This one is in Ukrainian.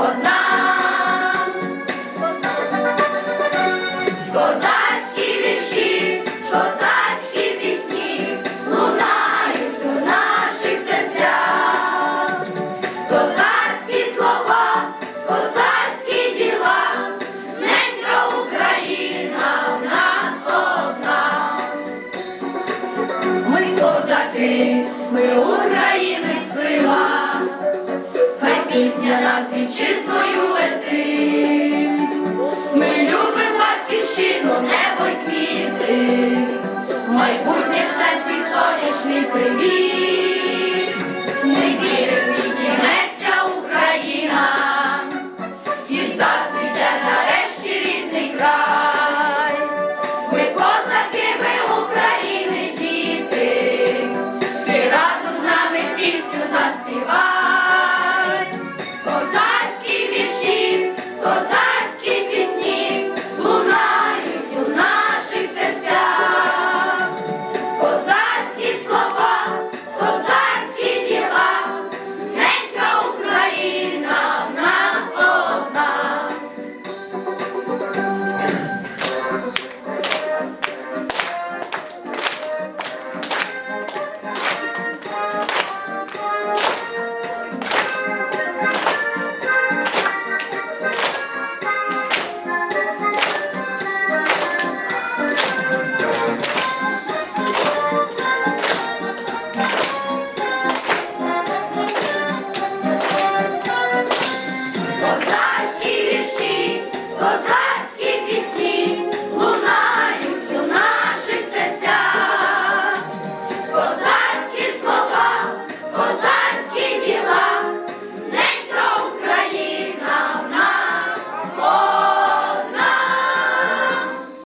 одна, козацькі вірші, козацькі пісні лунають у наших серцях, козацькі слова, козацькі діла, ненька Україна в нас. Ми козаки, ми України сила пісня над вітчизною летить. Ми любимо батьківщину, небо й квіти, майбутнє ж свій сонячний привіт. Gozar!